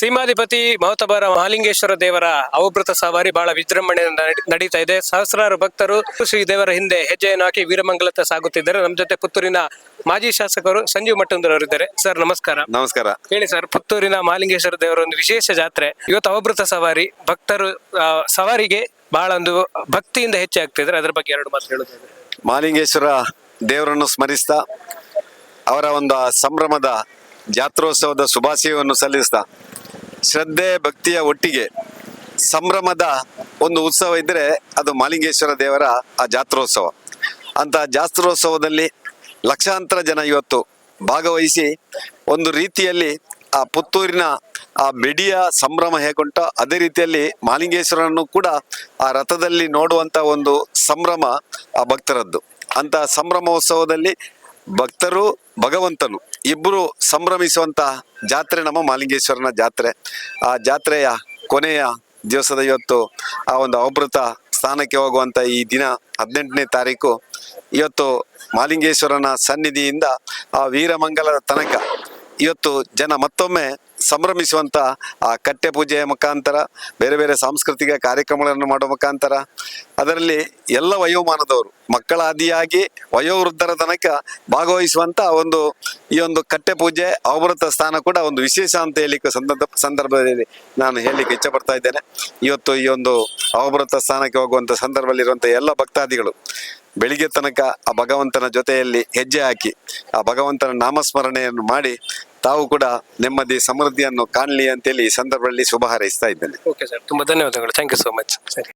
ಸೀಮಾಧಿಪತಿ ಮಹತಬರ ಮಹಾಲಿಂಗೇಶ್ವರ ದೇವರ ಅವಭೃತ ಸವಾರಿ ಬಹಳ ವಿಜೃಂಭಣೆಯಿಂದ ನಡಿ- ನಡೀತಾ ಇದೆ. ಸಹಸ್ರಾರು ಭಕ್ತರು ಶ್ರೀ ದೇವರ ಹಿಂದೆ ಹೆಜ್ಜೆಯನ್ನು ಹಾಕಿ ವೀರಮಂಗಲತ್ತ ಸಾಗುತ್ತಿದ್ದಾರೆ. ನಮ್ಮ ಜೊತೆ ಪುತ್ತೂರಿನ ಮಾಜಿ ಶಾಸಕರು ಸಂಜೀವ್ ಮಟ್ಟಂದರ್ ಅವರಿದ್ದಾರೆ ಸರ್ ನಮಸ್ಕಾರ. ನಮಸ್ಕಾರ. ಹೇಳಿ ಸರ್ ಪುತ್ತೂರಿನ ಮಹಾಲಿಂಗೇಶ್ವರ ದೇವರ ಒಂದು ವಿಶೇಷ ಜಾತ್ರೆ. ಇವತ್ತು ಅವಭೃತ ಸವಾರಿ ಭಕ್ತರು ಸವಾರಿಗೆ ಬಹಳ ಒಂದು ಭಕ್ತಿಯಿಂದ ಹೆಚ್ಚಾಗ್ತಿದ್ದಾರೆ ಅದರ ಬಗ್ಗೆ ಎರಡು ಮಾತು ಹೇಳುತ್ತೇವೆ ಮಹಾಲಿಂಗೇಶ್ವರ ದೇವರನ್ನು ಸ್ಮರಿಸ್ತಾ ಅವರ ಒಂದು ಸಂಭ್ರಮದ ಜಾತ್ರೋತ್ಸವದ ಶುಭಾಶಯವನ್ನು ಸಲ್ಲಿಸ್ತಾ ಶ್ರದ್ಧೆ, ಭಕ್ತಿಯ ಒಟ್ಟಿಗೆ ಸಂಭ್ರಮದ ಒಂದು ಉತ್ಸವ ಇದ್ದರೆ ಅದು ಮಾಲಿಂಗೇಶ್ವರ ದೇವರ ಆ ಜಾತ್ರೋತ್ಸವ. ಅಂತ ಜಾತ್ರೋತ್ಸವದಲ್ಲಿ ಲಕ್ಷಾಂತರ ಜನ ಇವತ್ತು ಭಾಗವಹಿಸಿ ಒಂದು ರೀತಿಯಲ್ಲಿ ಆ ಪುತ್ತೂರಿನ ಆ ಬೆಡಿಯ ಸಂಭ್ರಮ ಹೇಗುಂಟೋ ಅದೇ ರೀತಿಯಲ್ಲಿ ಮಾಲಿಂಗೇಶ್ವರನ್ನು ಕೂಡ ಆ ರಥದಲ್ಲಿ ನೋಡುವಂತ ಒಂದು ಸಂಭ್ರಮ ಆ ಭಕ್ತರದ್ದು. ಅಂತ ಸಂಭ್ರಮೋತ್ಸವದಲ್ಲಿ ಭಕ್ತರು, ಭಗವಂತನು ಇಬ್ಬರು ಸಂಭ್ರಮಿಸುವಂತ ಜಾತ್ರೆ, ನಮ್ಮ ಮಾಲಿಂಗೇಶ್ವರನ ಜಾತ್ರೆ. ಆ ಜಾತ್ರೆಯ ಕೊನೆಯ ದಿವಸದ ಇವತ್ತು ಆ ಒಂದು ಅವಭೃತ ಸ್ಥಾನಕ್ಕೆ ಹೋಗುವಂತ ಈ ದಿನ ಹದಿನೆಂಟನೇ ತಾರೀಕು. ಇವತ್ತು ಮಾಲಿಂಗೇಶ್ವರನ ಸನ್ನಿಧಿಯಿಂದ ಆ ವೀರಮಂಗಲದ ತನಕ ಇವತ್ತು ಜನ ಮತ್ತೊಮ್ಮೆ ಸಂಭ್ರಮಿಸುವಂತ ಆ ಕಟ್ಟೆ ಪೂಜೆಯ ಮುಖಾಂತರ, ಬೇರೆ ಬೇರೆ ಸಾಂಸ್ಕೃತಿಕ ಕಾರ್ಯಕ್ರಮಗಳನ್ನು ಮಾಡುವ ಮುಖಾಂತರ, ಅದರಲ್ಲಿ ಎಲ್ಲ ವಯೋಮಾನದವರು, ಮಕ್ಕಳಾದಿಯಾಗಿ ವಯೋವೃದ್ಧರ ತನಕ ಭಾಗವಹಿಸುವಂಥ ಒಂದು ಈ ಒಂದು ಕಟ್ಟೆ ಪೂಜೆ ಅವಭೃತ ಸ್ಥಾನ ಕೂಡ ಒಂದು ವಿಶೇಷ ಅಂತ ಹೇಳಲಿಕ್ಕೆ ಸಂದರ್ಭ, ಸಂದರ್ಭದಲ್ಲಿ ನಾನು ಹೇಳಲಿಕ್ಕೆ ಇಚ್ಛಪಡ್ತಾ ಇದ್ದೇನೆ. ಇವತ್ತು ಈ ಒಂದು ಅವಭೃತ ಸ್ಥಾನಕ್ಕೆ ಹೋಗುವಂಥ ಸಂದರ್ಭದಲ್ಲಿರುವಂಥ ಎಲ್ಲ ಭಕ್ತಾದಿಗಳು ಬೆಳಿಗ್ಗೆ ತನಕ ಆ ಭಗವಂತನ ಜೊತೆಯಲ್ಲಿ ಹೆಜ್ಜೆ ಹಾಕಿ ಆ ಭಗವಂತನ ನಾಮಸ್ಮರಣೆಯನ್ನು ಮಾಡಿ ತಾವು ಕೂಡ ನೆಮ್ಮದಿ, ಸಮೃದ್ಧಿಯನ್ನು ಕಾಣಲಿ ಅಂತೇಳಿ ಈ ಸಂದರ್ಭದಲ್ಲಿ ಶುಭ ಹಾರೈಸ್ತಾ ಇದ್ದೇನೆ. ಓಕೆ ಸರ್ ತುಂಬಾ ಧನ್ಯವಾದಗಳು. ಥ್ಯಾಂಕ್ ಯು ಸೋ ಮಚ್ ಸರಿ.